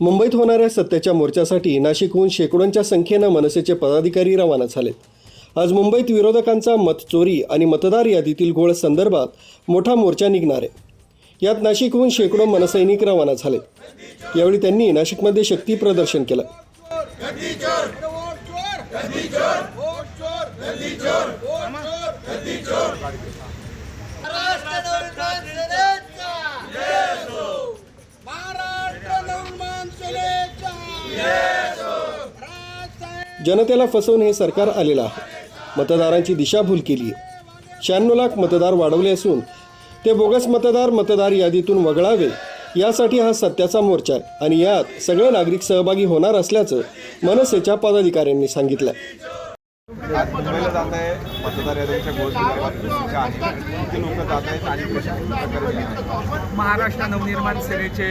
मुंबईत होणाऱ्या सत्तेच्या मोर्चासाठी नाशिकहून शेकडोंच्या संख्येनं मनसेचे पदाधिकारी रवाना झालेत. आज मुंबईत विरोधकांचा मतचोरी आणि मतदार यादीतील घोळ संदर्भात मोठा मोर्चा निघणार आहे. यात नाशिकहून शेकडो मनसैनिक रवाना झालेत. यावेळी त्यांनी नाशिकमध्ये शक्ती प्रदर्शन केलं. जनतेला फसवून हे सरकार आलेलं आहे. मतदारांची दिशाभूल केली शहाण्णव लाख मतदार वाढवले असून ते बोगस मतदार मतदार यादीतून वगळावे यासाठी हा सत्याचा मोर्चा आहे आणि यात सगळे नागरिक सहभागी होणार असल्याचं मनसेच्या पदाधिकाऱ्यांनी सांगितलं आज मुंबईला जात आहे. मतदार यादीच्या गोष्टी आहे किती लोक जात आहेत आणि महाराष्ट्र नवनिर्माण सेनेचे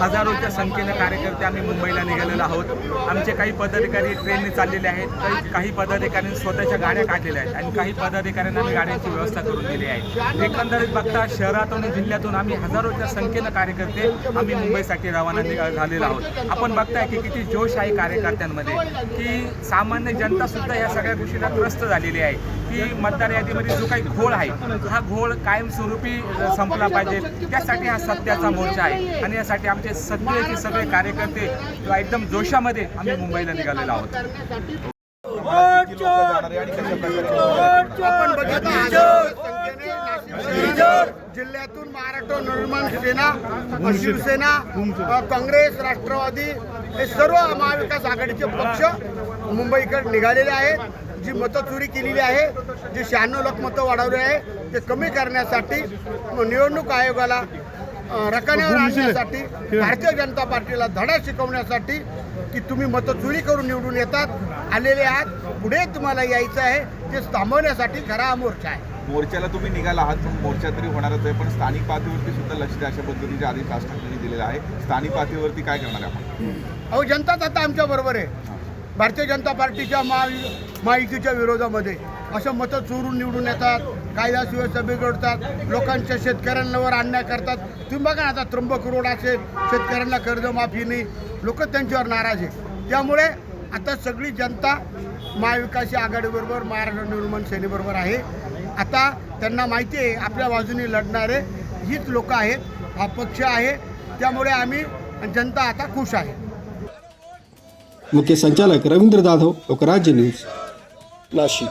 हजारोच्या संख्येनं कार्यकर्ते आम्ही मुंबईला निघालेलो आहोत. आमचे काही पदाधिकारी ट्रेनने चाललेले आहेत. काही काही पदाधिकाऱ्यांनी स्वतःच्या गाड्या काढलेल्या आहेत आणि काही पदाधिकाऱ्यांना आम्ही गाड्यांची व्यवस्था करून दिली आहे. एकंदरीत बघता शहरातून आणि जिल्ह्यातून आम्ही हजारोच्या संख्येनं कार्यकर्ते आम्ही मुंबईसाठी रवाना निघा- झालेलो आहोत. आपण बघताय की किती जोश आहे कार्यकर्त्यांमध्ये की सामान्य जनता सुद्धा या सगळ्या गोष्टीला त्रस्त झालेली आहे. की मतदार यादीमध्ये जो काही घोळ आहे हा घोळ कायमस्वरूपी संपला पाहिजे. त्यासाठी हा सत्याचा मोर्चा आहे. आणि यासाठी आमचे सगळे की सगळे कार्यकर्ते एकदम जोशामध्ये आम्ही मुंबईला निघालेलो आहोत. जिल्ह्यातून महाराष्ट्र नवनिर्माण सेना शिवसेना काँग्रेस राष्ट्रवादी हे सर्व महाविकास आघाडीचे पक्ष मुंबईकडे निघालेले आहेत. जी मतं चोरी केलेली आहे जी शहाण्णव लाख मतं वाढवली आहे ते कमी करण्यासाठी निवडणूक आयोगाला रकान्यावर आणण्यासाठी भारतीय जनता पार्टीला धडा शिकवण्यासाठी की तुम्ही मतं चोरी करून निवडून येतात आलेले आहात पुढे तुम्हाला यायचं आहे ते थांबवण्यासाठी खरा मोर्चा आहे. मोर्चाला तुम्ही निघाला आहात पण मोर्चा तरी होणारच आहे. पण स्थानिक पातळीवरती सुद्धा लक्ष द्या अशा पद्धतीचे आदेश राज ठाकरेंनी दिलेला आहे स्थानिक पातळीवरती काय करणार आहे आपण? अहो जनताच आता आमच्या बरोबर आहे. भारतीय जनता पार्टीच्या महा महायुतीच्या विरोधामध्ये असं मतं चोरून निवडून येतात कायदा सुव्यवस्था बिघडतात लोकांच्या शेतकऱ्यांवर अन्याय करतात. तुम्ही बघा आता त्र्यंबक रोड असेल शेतकऱ्यांना कर्जमाफी नाही लोक त्यांच्यावर नाराज आहे. त्यामुळे आता सगळी जनता महाविकास आघाडीबरोबर महाराष्ट्र निर्माण सेनेबरोबर आहे. आता त्यांना माहिती आहे आपल्या बाजूने लढणारे हीच लोक आहेत हा पक्ष आहे. त्यामुळे आम्ही जनता आता खुश आहे. मुख्य संचालक रवींद्र जाधव लोकराज्य न्यूज नाशिक.